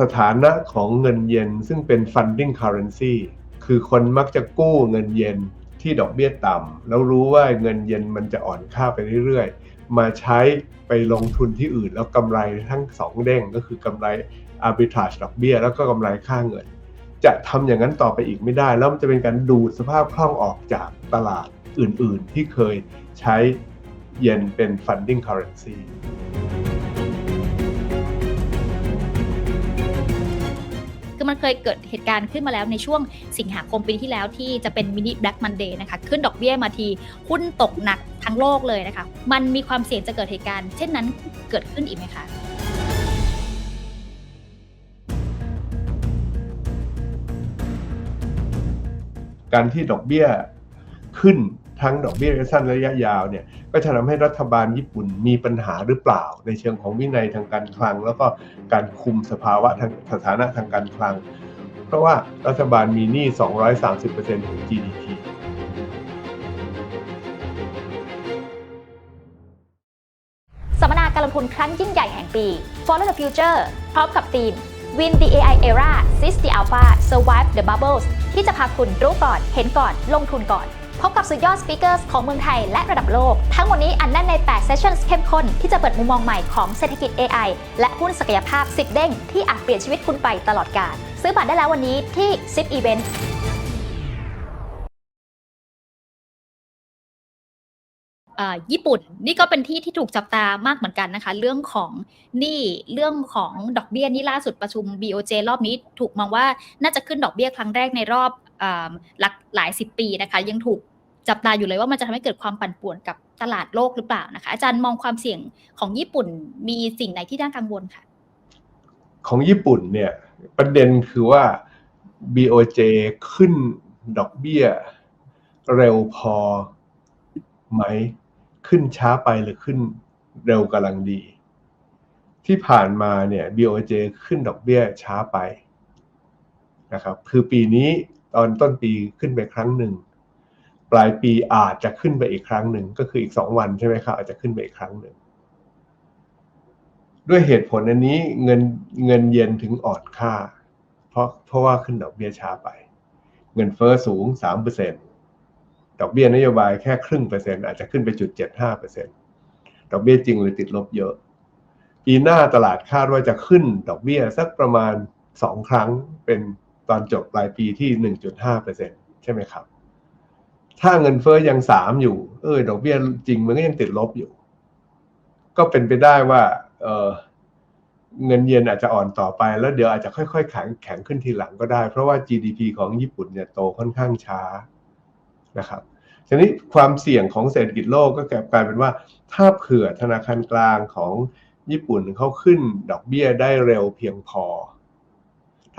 สถานะของเงินเยนซึ่งเป็น funding currency คือคนมักจะกู้เงินเยนที่ดอกเบี้ยต่ำแล้วรู้ว่าเงินเยนมันจะอ่อนค่าไปเรื่อยๆ มาใช้ไปลงทุนที่อื่นแล้วกำไรทั้งสองเด้งก็คือกำไร arbitrage ดอกเบี้ย แล้วก็กำไรค่าเงิน จะทำอย่างนั้นต่อไปอีกไม่ได้ แล้วมันจะเป็นการดูดสภาพคล่องออกจากตลาดอื่นๆ ที่เคยใช้เยนเป็น funding currency มันเคยเกิดเหตุการณ์ขึ้นมาแล้วในช่วงสิงหาคมปีที่แล้วที่จะเป็นมินิแบล็กมันเดย์นะคะขึ้นดอกเบี้ยมาทีหุ้นตกหนักทั้งโลกเลยนะคะ มันมีความเสี่ยงจะเกิดเหตุการณ์ เช่นนั้นเกิดขึ้นอีกไหมคะการที่ดอกเบี้ยขึ้น ทั้งดอกเบี้ยระยะสั้นและระยะยาวเนี่ยก็จะทำให้รัฐบาลญี่ปุ่นมีปัญหาหรือเปล่า ในเชิงของวินัยทางการคลัง แล้วก็การคุมสภาวะทางสถานะทางการคลัง เพราะว่ารัฐบาลมีหนี้ 230%ของ GDP สัมมนาการลงทุนครั้งยิ่งใหญ่แห่งปี Follow the Future พร้อมกับทีม Win the AI Era Seize the Alpha Survive the Bubbles ที่จะพาคุณรู้ก่อน เห็นก่อน ลงทุนก่อน พบกับสุดยอดสปีกเกอร์ของเมืองไทยและระดับโลก ทั้งหมดนี้อันแน่นใน 8 เซสชั่นเข้มข้น ที่จะเปิดมุมมองใหม่ของเศรษฐกิจ AI และหุ้นศักยภาพ 10 เด้ง ที่อาจเปลี่ยนชีวิตคุณไปตลอดกาลซื้อบัตรได้แล้ววันนี้ที่ SIP Event อ่าญี่ปุ่นนี่ก็เป็นที่ที่ถูกจับตามากเหมือนกันนะคะ เรื่องของหนี้เรื่องของดอกเบี้ยนี่ล่าสุดประชุม BOJ รอบนี้ถูกมองว่าน่าจะขึ้นดอกเบี้ยครั้งแรกในรอบหลักหลายสิบปีนะคะ ยังถูก จับตาอยู่เลยว่ามันจะทำให้เกิดความปั่นป่วนกับตลาดโลกหรือเปล่านะคะ อาจารย์มองความเสี่ยงของญี่ปุ่นมีสิ่งไหนที่น่ากังวลคะของญี่ปุ่นเนี่ยประเด็นคือว่า BOJ ขึ้นดอกเบี้ย เร็วพอไหม ขึ้นช้าไปหรือขึ้นเร็วกำลังดี ที่ผ่านมาเนี่ย BOJ ขึ้นดอกเบี้ยช้าไปนะครับคือปีนี้ตอนต้นปีขึ้นไปครั้งหนึ่ง ปลายปีอาจจะขึ้นไปอีกครั้งหนึ่งก็คืออีกสองวันใช่ไหมครับอาจจะขึ้นไปอีกครั้งหนึ่งด้วยเหตุผลอันนี้เงินเงินเยนถึงอ่อนค่า เพราะเพราะว่าขึ้นดอกเบี้ยช้าไป เงินเฟอ้อสูง3%ดอกเบี้ยนโยบายแค่ครึ่งเปอร์เซ็นต์อาจจะขึ้นไปจุด75%ดห้าเปอร์เซ็นตดอกเบี้ยจริงเลยติดลบเยอะ ปีหน้าตลาดคาดว่าจะขึ้นดอกเบี้ยสักประมาณ2ครั้งเป็นตอนจบปลายปีที่หนึ่งจุดห้าเปอร์เซ็นใช่ไหมครับ ถ้าเงินเฟอ้อยัง3อยู่ เออดอกเบี้ยจริงมันก็ยังติดลบอยู่ ก็เป็นไปได้ว่า เออเงินเยนอาจจะอ่อนต่อไป แล้วเดี๋ยวอาจจะค่อยๆแข็งแข็งขึ้นทีหลังก็ได้ เพราะว่า GDP ของญี่ปุ่นเนี่ยโตค่อนข้างช้านะครับทีนี้ความเสี่ยงของเศรษฐกิจโลกก็กลายเป็นว่า ถ้าเผื่อธนาคารกลางของญี่ปุ่นเขาขึ้นดอกเบี้ยได้เร็วเพียงพอ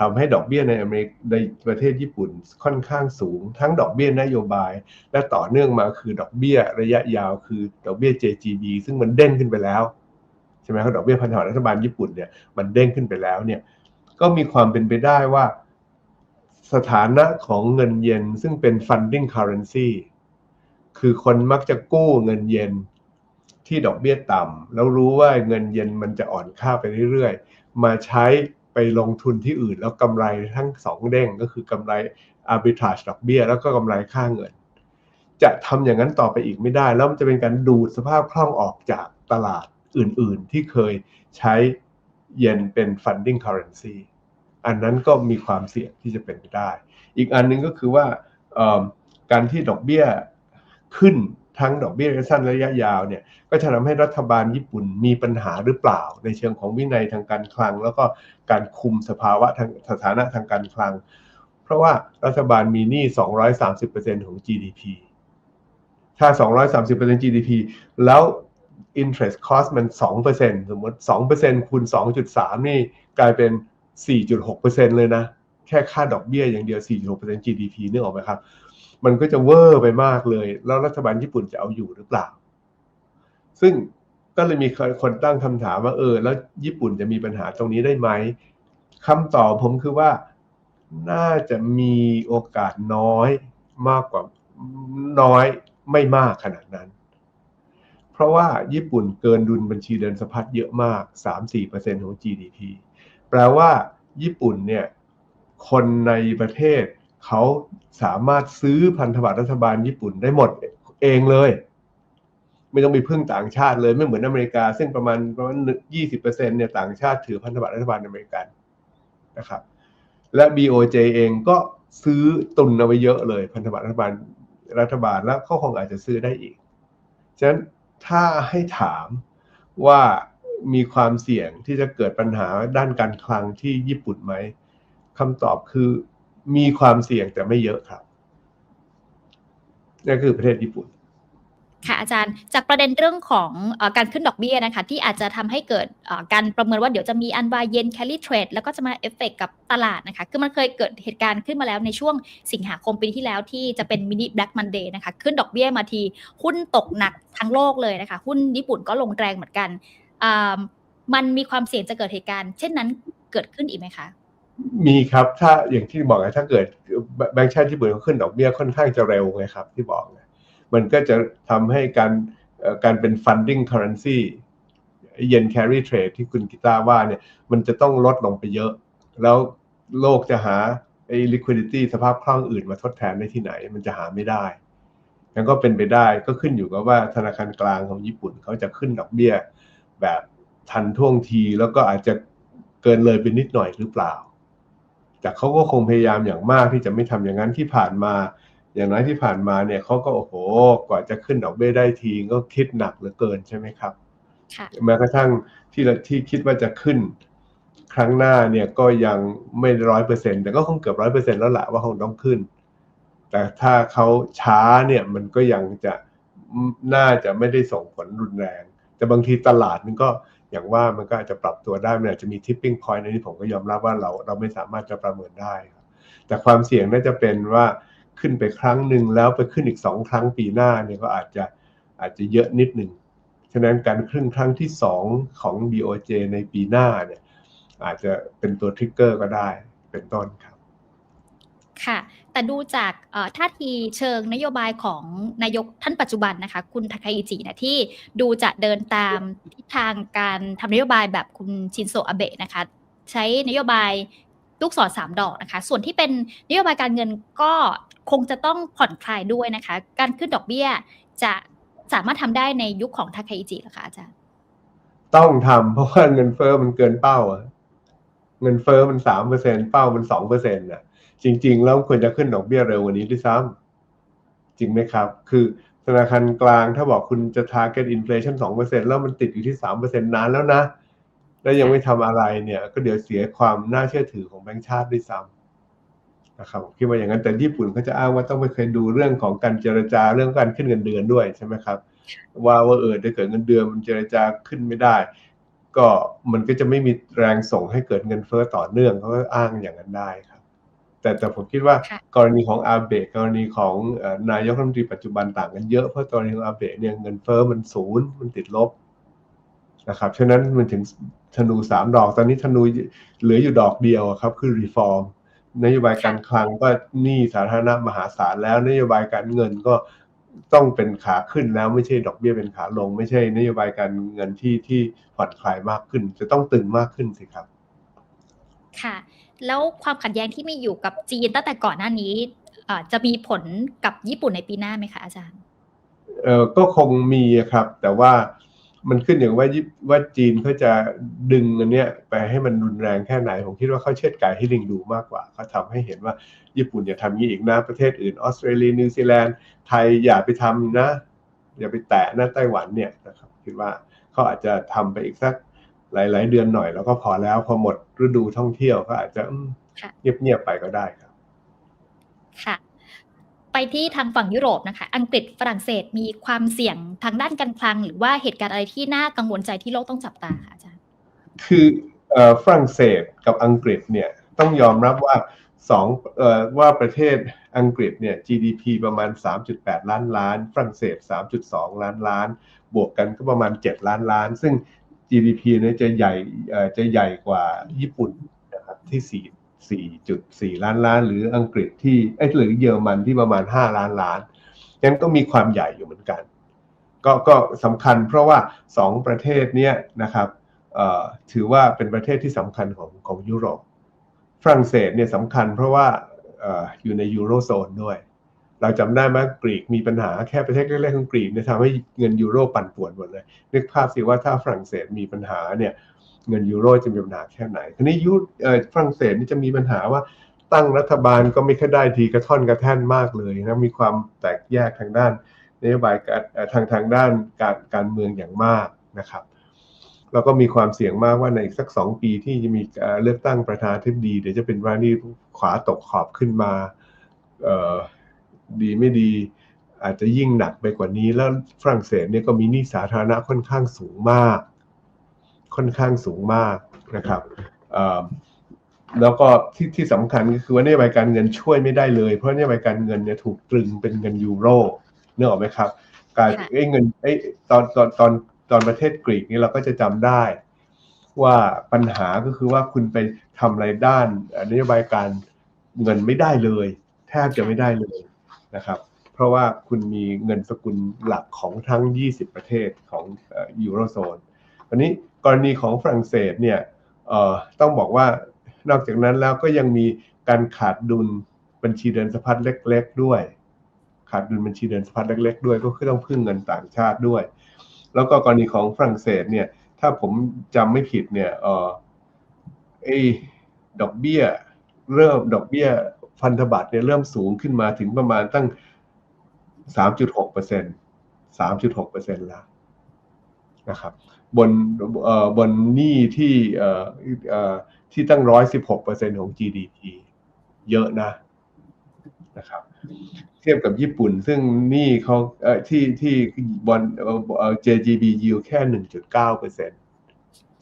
ทำให้ดอกเบี้ยในอเมริกในประเทศญี่ปุ่นค่อนข้างสูง ทั้งดอกเบี้ยนโยบาย และต่อเนื่องมาคือดอกเบี้ยระยะยาวคือดอกเบี้ย JGB ซึ่งมันเด้งขึ้นไปแล้วใช่ไหมครับดอกเบี้ยพันธบัตรรัฐบาลญี่ปุ่นเนี่ยมันเด้งขึ้นไปแล้วเนี่ยก็มีความเป็นไปได้ว่า สถานะของเงินเยนซึ่งเป็น funding currency คือคนมักจะกู้เงินเยนที่ดอกเบี้ยต่ำแล้วรู้ว่าเงินเยนมันจะอ่อนค่าไปเรื่อยๆ มาใช้ ไปลงทุนที่อื่น แล้วกำไรทั้งสองเด้งก็คือกำไร arbitrage ดอกเบี้ย แล้วก็กำไรค่าเงิน จะทำอย่างนั้นต่อไปอีกไม่ได้ แล้วมันจะเป็นการดูดสภาพคล่องออกจากตลาดอื่นๆ ที่เคยใช้เยนเป็น funding currency อันนั้นก็มีความเสี่ยงที่จะเป็นไปได้ อีกอันหนึงก็คือว่าการที่ดอกเบี้ยขึ้น ทั้งดอกเบี้ยระยะสั้นและระยะยาวเนี่ยก็จะทำให้รัฐบาลญี่ปุ่นมีปัญหาหรือเปล่า ในเชิงของวินัยทางการคลัง แล้วก็การคุมสภาวะทางสถานะทางการคลัง เพราะว่ารัฐบาลมีหนี้ 230%ของ GDP ถ้า 230% GDP แล้ว interest cost มัน 2%สมมติ 2%คูณ 2.3 นี่กลายเป็น 4.6%เลยนะ แค่ค่าดอกเบี้ยอย่างเดียว 4.6% GDP นึกออกไหมครับ มันก็จะเวอร์ไปมากเลย แล้วรัฐบาลญี่ปุ่นจะเอาอยู่หรือเปล่า ซึ่งก็เลยมีคนตั้งคำถามว่าเออ แล้วญี่ปุ่นจะมีปัญหาตรงนี้ได้ไหมคำตอบผมคือว่าน่าจะมีโอกาสน้อยมากกว่าน้อยไม่มากขนาดนั้น เพราะว่าญี่ปุ่นเกินดุลบัญชีเดินสะพัดเยอะมาก 3-4%ของ GDP แปลว่าญี่ปุ่นเนี่ย คนในประเทศ เขาสามารถซื้อพันธบัตรรัฐบาลญี่ปุ่นได้หมดเองเลย ไม่ต้องไปพึ่งต่างชาติเลยไม่เหมือนอเมริกา ซึ่งประมาณประมาณยี่สิบเปอร์เซ็นเนี่ยต่างชาติถือพันธบัตรรัฐบาลอเมริกันนะครับ และ BOJ เองก็ซื้อตุนเอาไว้เยอะเลย พันธบัตรรัฐบาลรัฐบาลแล้วเขาคงอาจจะซื้อได้อีก ฉะนั้นถ้าให้ถามว่ามีความเสี่ยงที่จะเกิดปัญหาด้านการคลังที่ญี่ปุ่นไหมคำตอบคือ มีความเสี่ยงแต่ไม่เยอะครับนั่นคือประเทศญี่ปุ่นค่ะอาจารย์จากประเด็นเรื่องของอการขึ้นดอกเบี้ยนะคะที่อาจจะทำให้เกิดการประเมินว่าเดี๋ยวจะมีอันวาเย็นแคลิเทรดแล้วก็จะมาเอฟเฟกกับตลาดนะคะคือมันเคยเกิดเหตุการณ์ขึ้นมาแล้วในช่วงสิงหาคมปีที่แล้วที่จะเป็นมินิแบล็กมันเดย์นะคะขึ้นดอกเบี้ยมาทีหุ้นตกหนักทั้งโลกเลยนะคะหุ้นญี่ปุ่นก็ลงแรงเหมือนกันมันมีความเสี่ยงจะเกิดเหตุการณ์ เช่นนั้นเกิดขึ้นอีกไหมคะ มีครับ ถ้าอย่างที่บอกไงถ้าเกิดแบงก์ชาติญี่ปุ่นเขาขึ้นดอกเบี้ยค่อนข้างจะเร็วไงครับ ที่บอกมันก็จะทำให้การการเป็น funding currency เยน carry trade ที่คุณกีตาร์ว่าเนี่ยมันจะต้องลดลงไปเยอะ แล้วโลกจะหาไอ้ liquidity สภาพคล่องอื่นมาทดแทนได้ที่ไหน มันจะหาไม่ได้งั้นก็เป็นไปได้ก็ขึ้นอยู่กับว่าธนาคารกลางของญี่ปุ่นเขาจะขึ้นดอกเบี้ยแบบทันท่วงทีแล้วก็อาจจะเกินเลยไปนิดหน่อยหรือเปล่า แต่เขาก็คงพยายามอย่างมากที่จะไม่ทำอย่างนั้นที่ผ่านมา อย่างน้อยที่ผ่านมาเนี่ยเขาก็โอ้โหกว่าจะขึ้นดอกเบี้ยได้ทีก็คิดหนักเหลือเกินใช่ไหมครับค่ะแม้กระทั่งที่เราที่คิดว่าจะขึ้นครั้งหน้าเนี่ยก็ยังไม่ร้อยเปอร์เซ็นแต่ก็คงเกือบร้อยเปอร์เซ็นแล้วแหละว่าคงต้องขึ้น แต่ถ้าเขาช้าเนี่ยมันก็ยังจะน่าจะไม่ได้ส่งผลรุนแรง แต่บางทีตลาดมันก็ อย่างว่ามันก็อาจจะปรับตัวได้มันอาจจะมี tipping point ในนี้ผมก็ยอมรับว่าเราเราไม่สามารถจะประเมินได้ครับแต่ความเสี่ยงน่าจะเป็นว่าขึ้นไปครั้งหนึ่งแล้วไปขึ้นอีกสองครั้งปีหน้าเนี่ยก็อาจจะอาจจะเยอะนิดหนึ่งฉะนั้นการขึ้นครั้งที่2ของ BOJ ในปีหน้าเนี่ยอาจจะเป็นตัวทริกเกอร์ก็ได้เป็นต้นครับ ค่ะ แต่ดูจากท่าทีเชิงนโยบายของนายกท่านปัจจุบันนะคะ คุณทาคาอิจินะที่ดูจะเดินตามทิศทางการทำนโยบายแบบคุณชินโซอาเบะนะคะ ใช้นโยบายลูกศรสามดอกนะคะ ส่วนที่เป็นนโยบายการเงินก็คงจะต้องผ่อนคลายด้วยนะคะ การขึ้นดอกเบี้ยจะสามารถทำได้ในยุคของทาคาอิจิหรอคะอาจารย์ ต้องทำเพราะว่าเงินเฟอ้อมันเกินเป้าอะเงินเฟอ้อมันสามเปอร์เซ็นเป้ามันสองเปอร์เซ็นต์น่ะ จริง ๆ แล้วควรจะขึ้นดอกเบี้ยเร็วกว่านี้ด้วยซ้ำจริงไหมครับ คือธนาคารกลางถ้าบอกคุณจะ target inflation สองเปอร์เซ็นแล้วมันติดอยู่ที่สามเปอร์เซ็นนานแล้วนะ แล้วยังไม่ทำอะไรเนี่ย ก็เดี๋ยวเสียความน่าเชื่อถือของแบงก์ชาติด้วยซ้ำนะครับผมคิดว่าอย่างนั้นแต่ญี่ปุ่นเขาจะอ้างว่าต้องไปเคยดูเรื่องของการเจรจาเรื่องการขึ้นเงินเดือนด้วยใช่ไหมครับ ว่าว่าเออถ้าเกิดเงินเดือนมันเจรจาขึ้นไม่ได้ ก็มันก็จะไม่มีแรงส่งให้เกิดเงินเฟ้อต่อเนื่องเขาก็อ้างอย่างนั้นได้ แต่แต่ผมคิดว่าค่ะกรณีของอาเบะกรณีของเอ่อนายกรัฐมนตรีปัจจุบันต่างกันเยอะเพราะกรณีของอาเบะเนี่ยเงินเฟ้อมันศูนย์มันติดลบนะครับฉะนั้นมันถึงธนูสามดอก ตอนนี้ธนูเหลืออยู่ดอกเดียวอะครับคือรีฟอร์มนโยบายการคลังก็หนี้สาธารณะมหาศาลแล้วนโยบายการเงินก็ต้องเป็นขาขึ้นแล้วไม่ใช่ดอกเบี้ยเป็นขาลง ไม่ใช่นโยบายการเงินที่ที่ผ่อนคลายมากขึ้น จะต้องตึงมากขึ้นสิครับ ค่ะ แล้วความขัดแย้งที่มีอยู่กับจีนตั้งแต่ก่อนหน้านี้จะมีผลกับญี่ปุ่นในปีหน้าไหมคะอาจารย์เออก็คงมีครับ แต่ว่ามันขึ้นอย่างว่าว่าจีนเขาจะดึงอันเนี้ยไปให้มันรุนแรงแค่ไหน ผมคิดว่าเขาเชือดไก่ให้ลิงดูมากกว่าเขาทำให้เห็นว่าญี่ปุ่นอย่าทำนี้อีกนะประเทศอื่นออสเตรเลียนิวซีแลนด์ไทยอย่าไปทำนะ อย่าไปแตะนะไต้หวันเนี่ยนะครับคิดว่าเขาอาจจะทำไปอีกสัก หลาย ๆ เดือนหน่อยแล้วก็พอแล้วพอหมดฤดูท่องเที่ยวก็อาจจะอืมค่ะเงียบ ๆ ไปก็ได้ครับ ค่ะ ไปที่ทางฝั่งยุโรปนะคะ อังกฤษฝรั่งเศสมีความเสี่ยงทางด้านการคลัง หรือว่าเหตุการณ์อะไรที่น่ากังวลใจที่โลกต้องจับตาค่ะอาจารย์คือเอ่อฝรั่งเศสกับอังกฤษเนี่ยต้องยอมรับว่าสองเอ่อว่าประเทศอังกฤษเนี่ย GDP ประมาณ 3.8 ล้านล้าน ฝรั่งเศส 3.2 ล้านล้าน บวกกันก็ประมาณ 7 ล้านล้าน ซึ่ง GDP เนี่ยจะใหญ่จะใหญ่กว่าญี่ปุ่นนะครับที่4 4.4ล้านล้าน หรืออังกฤษที่เอ้หรือเยอรมันที่ประมาณ5ล้านล้านงั้นก็มีความใหญ่อยู่เหมือนกัน ก็ก็สำคัญเพราะว่าสองประเทศเนี้ยนะครับถือว่าเป็นประเทศที่สำคัญของของยุโรปฝรั่งเศสเนี่ยสำคัญเพราะว่าอยู่ในยูโรโซนด้วย เราจำได้ไหมกรีกมีปัญหาแค่ประเทศเล็กๆของกรีกเนี่ยทำให้เงินยูโรปั่นป่วนหมดเลยนึกภาพสิว่าถ้าฝรั่งเศสมีปัญหาเนี่ยเงินยูโรจะมีปัญหาแค่ไหนทีนี้ยุเอ่อฝรั่งเศสนี่จะมีปัญหาว่าตั้งรัฐบาลก็ไม่ค่อยได้ทีกระท่อนกระแท่นมากเลยนะมีความแตกแยกทางด้านนโยบายการทางทางด้านการการเมืองอย่างมากนะครับแล้วก็มีความเสี่ยงมากว่าในอีกสักสองปีที่จะมีเลือกตั้งประธานาธิบดีเดี๋ยวจะเป็นว่านี่ขวาตกขอบขึ้นมา ดีไม่ดี อาจจะยิ่งหนักไปกว่านี้ แล้วฝรั่งเศสเนี่ยก็มีหนี้สาธารณะค่อนข้างสูงมาก ค่อนข้างสูงมากนะครับเอ่อแล้วก็ที่ที่สำคัญก็คือว่านโยบายการเงินช่วยไม่ได้เลย เพราะนโยบายการเงินเนี่ยถูกตรึงเป็นเงินยูโรนึกออกไหมครับการค่ะเอ้ยเงินเอ้ยตอนตอนตอนตอนประเทศกรีกนี่เราก็จะจำได้ ว่าปัญหาก็คือว่าคุณไปทำอะไรด้านเอ่อนโยบายการเงินไม่ได้เลย แทบจะไม่ได้เลย นะครับ เพราะว่าคุณมีเงินสกุลหลักของทั้ง 20 ประเทศของยูโรโซนวันนี้กรณีของฝรั่งเศสเนี่ยต้องบอกว่านอกจากนั้นแล้วก็ยังมีการขาดดุลบัญชีเดินสะพัดเล็ก ๆ ด้วย ขาดดุลบัญชีเดินสะพัดเล็ก ๆ ด้วยก็คือต้องพึ่งเงินต่างชาติด้วย แล้วก็กรณีของฝรั่งเศสเนี่ยถ้าผมจำไม่ผิดเนี่ยเออไอ้ดอกเบี้ย เริ่มดอกเบี้ย พันธบัตรเนี่ยเริ่มสูงขึ้นมาถึงประมาณตั้ง 3.6เปอร์เซ็นต์3.6เปอร์เซ็นต์แล้วนะครับบนเอ่อบนหนี้ที่เอ่อเอ่อที่ตั้ง 116เปอร์เซ็นต์ของ GDP เยอะนะนะครับเทียบกับญี่ปุ่นซึ่งหนี้เขาเอ่อที่ที่บนเอ่อ JGB yield แค่ 1.9เปอร์เซ็นต์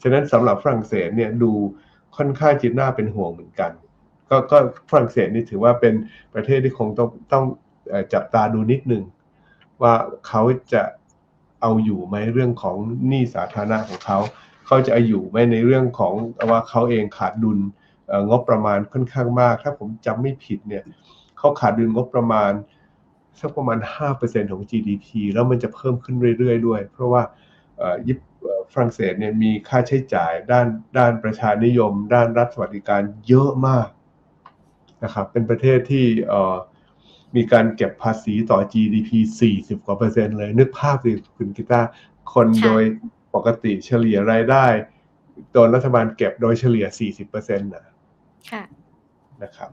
ฉะนั้นสำหรับฝรั่งเศสเนี่ยดูค่อนข้างจิตน่าเป็นห่วงเหมือนกัน ก็ก็ฝรั่งเศสนี่ถือว่าเป็นประเทศที่คงต้องต้องจับตาดูนิดนึงว่าเขาจะเอาอยู่ไหมเรื่องของหนี้สาธารณะของเขา เขาจะเอาอยู่ไหมในเรื่องของว่าเขาเองขาดดุลงบประมาณค่อนข้างมาก ถ้าผมจำไม่ผิดเนี่ยเขาขาดดุลงบประมาณสักประมาณ 5%ของ GDP แล้วมันจะเพิ่มขึ้นเรื่อย ๆ ด้วย เพราะว่าญี่ปฝรั่งเศสเนี่ยมีค่าใช้จ่ายด้านด้านประชานิยม ด้านรัฐสวัสดิการเยอะมาก นะครับ เป็นประเทศที่เอ่อมีการเก็บภาษีต่อ GDP 40 กว่าเปอร์เซ็นต์เลย นึกภาพสิคุณกิตาร์คนค่ะโดยปกติเฉลี่ยรายได้โดนรัฐบาลเก็บโดยเฉลี่ย 40%นะค่ะนะครับ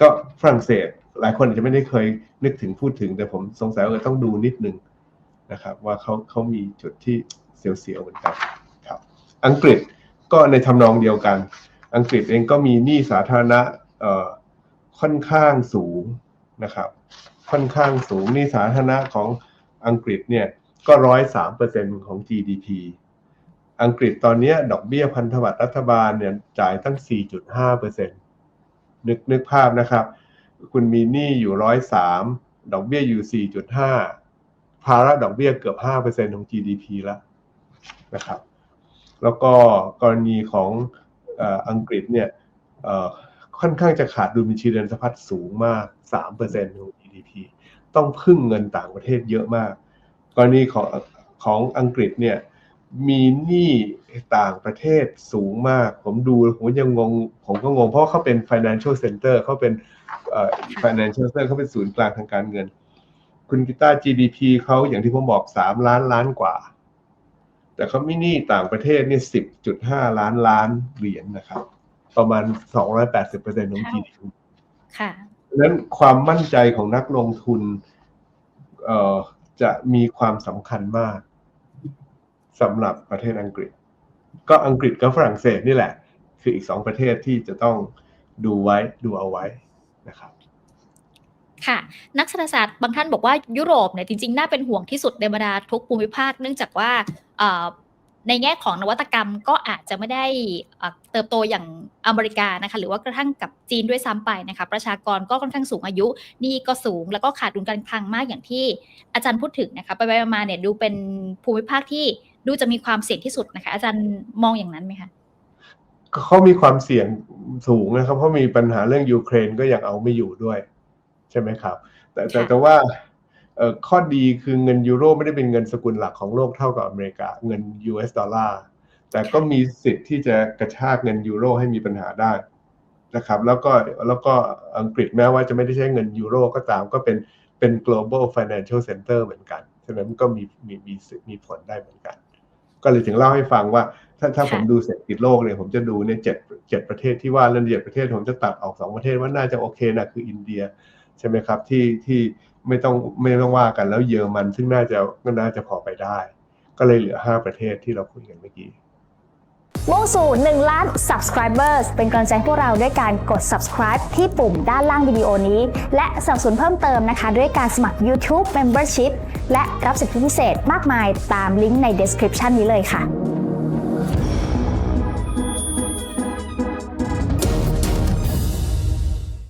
ก็ฝรั่งเศสหลายคนอาจจะไม่ได้เคยนึกถึงพูดถึง แต่ผมสงสัยว่าเออต้องดูนิดนึงนะครับ ว่าเขาเขามีจุดที่เสียวๆเหมือนกันครับ อังกฤษก็ในทำนองเดียวกัน อังกฤษเองก็มีหนี้สาธารณะเอ่อ ค่อนข้างสูงนะครับ ค่อนข้างสูงนี้สาธารณะของอังกฤษเนี่ยก็ร้อยสามเปอร์เซ็นของ GDP อังกฤษตอนนี้ดอกเบี้ยพันธบัตรรัฐบาลเนี่ยจ่ายตั้ง 4.5เปอร์เซ็นนึกนึกภาพนะครับ คุณมีหนี้อยู่ร้อยสามดอกเบี้ยอยู่ 4.5 ภาระดอกเบี้ยเกือบ5เปอร์เซ็นของ GDP แล้วนะครับ แล้วก็กรณีของอ,อังกฤษเนี่ย ค่อนข้างจะขาดดุลบัญชีเดินสะพัดสูงมาก3เปอร์เซ็นของ GDP ต้องพึ่งเงินต่างประเทศเยอะมาก กรณีของของอังกฤษเนี่ยมีหนี้ต่างประเทศสูงมาก ผมดูผมยังงง ผมก็งง เพราะเขาเป็น financial center เขาเป็น financial center เขาเป็นศูนย์กลางทางการเงิน คุณกีตา GDP เขาอย่างที่ผมบอก 3 ล้านล้านกว่า แต่เขามีหนี้ต่างประเทศเนี่ย10.5 ล้านล้านเหรียญนะครับ ประมาณ 280%ของ GDP ค่ะดังนั้นความมั่นใจของนักลงทุนเอ่อจะมีความสำคัญมากสำหรับประเทศอังกฤษ ก็อังกฤษกับฝรั่งเศสนี่แหละ คืออีกสองประเทศที่จะต้องดูไว้ดูเอาไว้นะครับค่ะนักเศรษฐศาสตร์บางท่านบอกว่ายุโรปเนี่ยจริงๆ น่าเป็นห่วงที่สุดในบรรดาทุกภูมิภาค เนื่องจากว่าเอ่อ ในแง่ของนวัตกรรมก็อาจจะไม่ได้เอ่อเติบโตอย่างอเมริกานะคะหรือว่ากระทั่งกับจีนด้วยซ้ำไปนะคะประชากรก็ค่อนข้างสูงอายุหนี่ก็สูง แล้วก็ขาดดุลการคลังมากอย่างที่อาจารย์พูดถึงนะคะไปไปมาๆเนี่ยดูเป็นภูมิภาคที่ดูจะมีความเสี่ยงที่สุดนะคะ อาจารย์มองอย่างนั้นไหมคะเขามีความเสี่ยงสูงนะครับเพราะมีปัญหาเรื่องยูเครนก็ยังเอาไม่อยู่ด้วย ใช่ไหมครับ แต่แต่ค่ะแต่ว่าเอ่อ ข้อดีคือเงินยูโรไม่ได้เป็นเงินสกุลหลักของโลกเท่ากับอเมริกา เงิน US ดอลลาร์แต่ก็มีสิทธิ์ที่จะกระชากเงินยูโรให้มีปัญหาได้นะครับ แล้วก็แล้วก็อังกฤษแม้ว่าจะไม่ได้ใช้เงินยูโรก็ตามก็เป็นเป็น global financial center เหมือนกันฉะนั้นก็มีมีมีมีผลได้เหมือนกัน ก็เลยถึงเล่าให้ฟังว่า ถ้าถ้าผมค่ะดูเศรษฐกิจโลกเนี่ยผมจะดูเนี่ยเจ็ดเจ็ดประเทศที่ว่าแล้วเจ็ดประเทศผมจะตัดออกสองประเทศว่าน่าจะโอเคนะคืออินเดีย ใช่ไหมครับที่ที่ไม่ต้องไม่ต้องว่ากันแล้วเยอรมันซึ่งน่าจะก็น่าจะพอไปได้ ก็เลยเหลือ 5 ประเทศที่เราคุยกันเมื่อกี้มุ่งสู่1ล้าน subscribers เป็นกำลังใจพวกเราด้วยการกด subscribe ที่ปุ่มด้านล่างวิดีโอนี้ และสนับสนุนเพิ่มเติมนะคะ ด้วยการสมัคร YouTube Membership และรับสิทธิพิเศษมากมายตามลิงก์ใน description นี้เลยค่ะ